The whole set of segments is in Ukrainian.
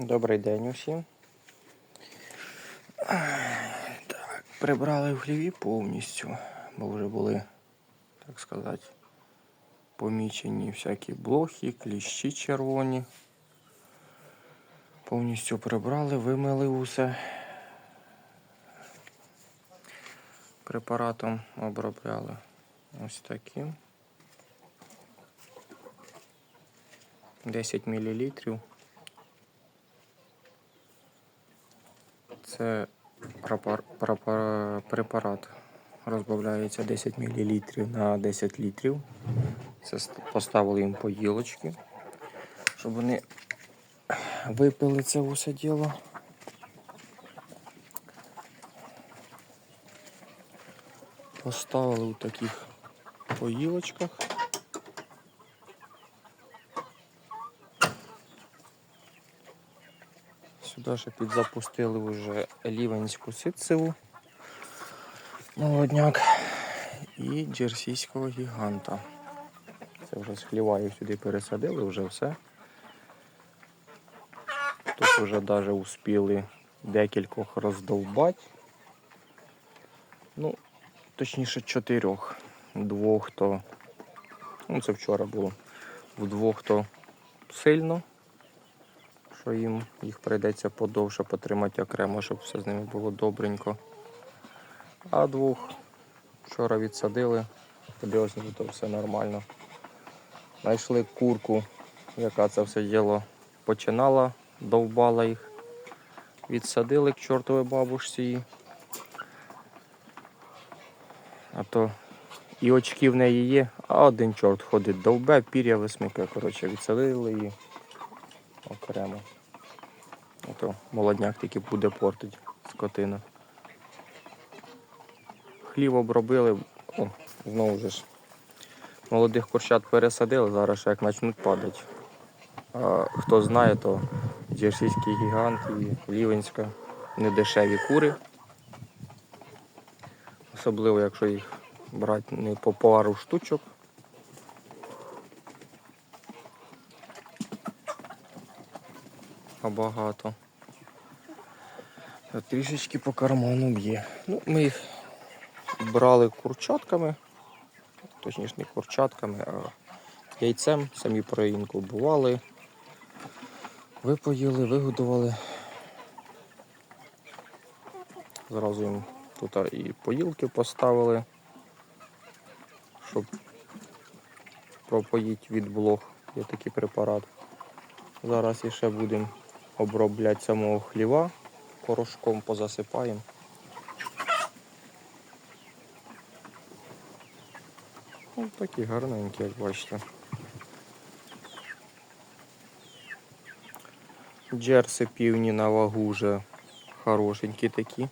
Добрий день усім. Так, прибрали в хліві повністю, бо вже були, так сказати, помічені всякі блохи, кліщі червоні. Повністю прибрали, вимили усе. Препаратом обробляли ось таким. 10 мл. Це препар- препар- препарат. Розбавляється 10 мл на 10 літрів. Це поставили їм поїлочки, щоб вони випили це усе діло. Поставили у таких поїлочках. Сюди ще підзапустили вже лівенську ситцеву молодняк і джерсійського гіганта. Це вже з хліваю сюди пересадили, вже все. Тут вже навіть успіли декількох роздовбати. Ну, точніше чотирьох. Двох то. Ну, це вчора було. Вдвох то сильно що їм їх прийдеться подовше потримати окремо, щоб все з ними було добренько. А двох вчора відсадили, подивилися, то все нормально. Знайшли курку, яка це все діло починала, довбала їх. Відсадили к чортовій бабушці. А то і очки в неї є, а один чорт ходить довбе, пір'я висмикає. Коротше, відсадили її окремо. Ото молодняк тільки буде портить скотина. Хлів обробили, о, знову ж. Молодих курчат пересадили, зараз ще як почнуть падати. А, хто знає, то джерсійський гігант і лівенська недешеві кури. Особливо, якщо їх брати не по пару штучок. А багато. Трішечки по карману б'є. Ну, ми їх брали курчатками, точніше не курчатками, а яйцем, самі проінкубували, випоїли, вигодували. Зразу їм тут і поїлки поставили, щоб пропоїть від блох. Є такий препарат. Зараз іще будемо обробляти самого хліва, порошком позасипаємо. Ось такі гарненькі, як бачите. Джерси півні на вагу вже хорошенькі такі.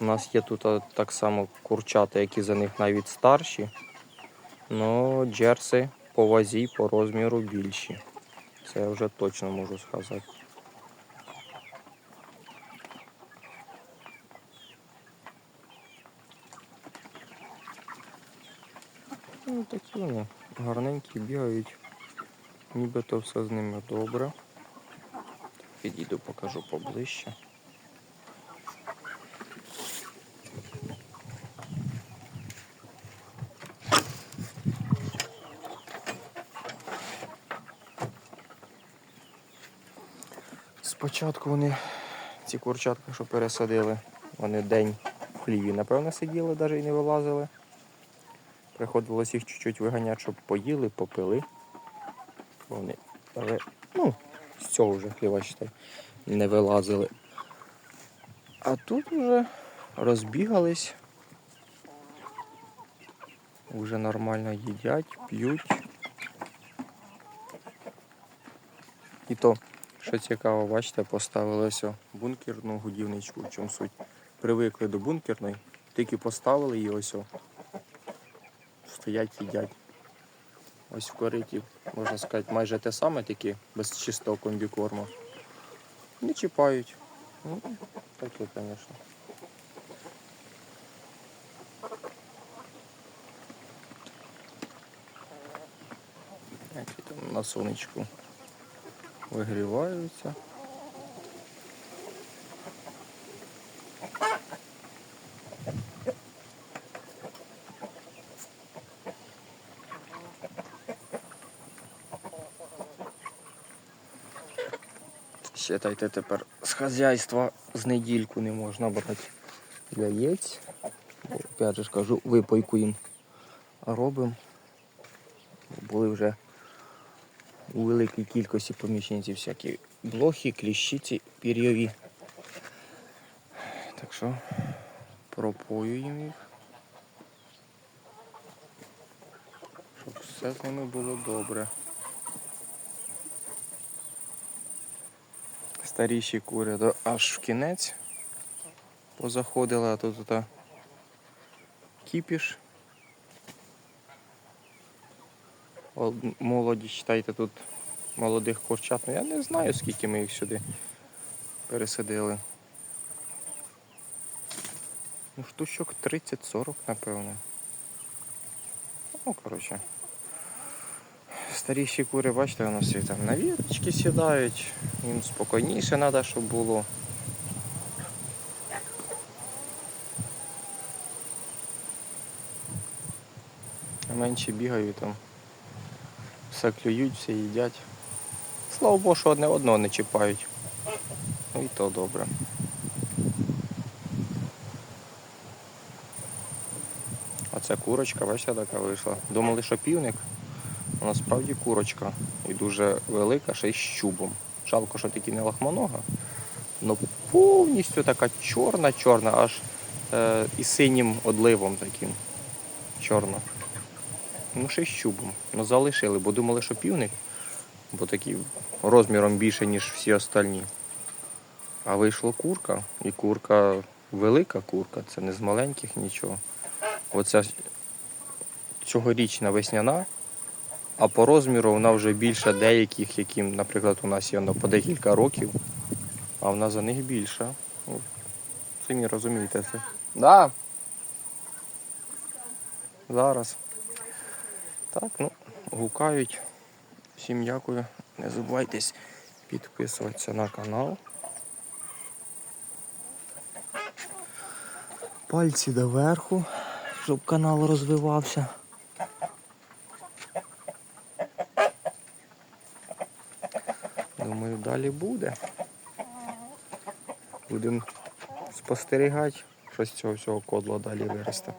У нас є тут так само курчата, які за них навіть старші. Но джерси по вазі, по розміру більші. Це я вже точно можу сказати. Такі вони гарненькі бігають. Нібито все з ними добре. Підійду, покажу поближче. Спочатку вони, ці курчатка, що пересадили, вони день в хліві, напевно, сиділи, навіть і не вилазили. Приходилось їх чуть-чуть виганяти, щоб поїли, попили. Вони але, ну, з цього вже хліва считай, не вилазили. А тут вже розбігались. Вже нормально їдять, п'ють. І то, що цікаво, бачите, поставили ось бункерну годівничку, в чому суть. Привикли до бункерної, тільки поставили її ось. Стоять, їдять. Ось в кориті, можна сказати, майже те саме, тільки без чистого комбікорму. Не чіпають. Ну, таке, звісно. На сонечку вигріваються. Считайте тепер з хазяйства з недільку не можна брати яєць. Опять же кажу, випойку їм робимо. Були вже у великій кількості помічниці всякі блохи, кліщиці, пір'йові. Так що пропоюємо їх. Щоб все з ними було добре. Старіші кури то аж в кінець позаходили, а тут кіпіш. Молоді, читайте, тут молодих курчат. Ну я не знаю, скільки ми їх сюди пересадили. Ну, штучок 30-40, напевно. Ну, коротше. Старіші кури, бачите, вони всі там на вірочки сідають, їм спокійніше треба, щоб було. А Менші бігають там, все клюють, все їдять. Слава Богу, що одне одного не чіпають. Ну і то добре. Оця курочка, бачите, така вийшла. Думали, що півник, насправді курочка. І дуже велика, ще й з чубом. Жалко, що таки не лахманога. Ну повністю така чорна-чорна, аж е, і синім одливом таким. Чорно. Ну, ще й з чубом. Ну залишили, бо думали, що півник, бо такий розміром більше, ніж всі остальні. А вийшла курка, і курка велика курка, це не з маленьких нічого. Оця цьогорічна весняна, а по розміру вона вже більша деяких, яким, наприклад, у нас є воно по декілька років, а вона за них більша. Ну, Самі розумієте це. Да. Зараз. Так, ну, гукають. Всім дякую. Не забувайтесь підписуватися на канал. Пальці доверху, щоб канал розвивався. Далі буде. Будемо спостерігати, що з цього всього кодла далі виросте.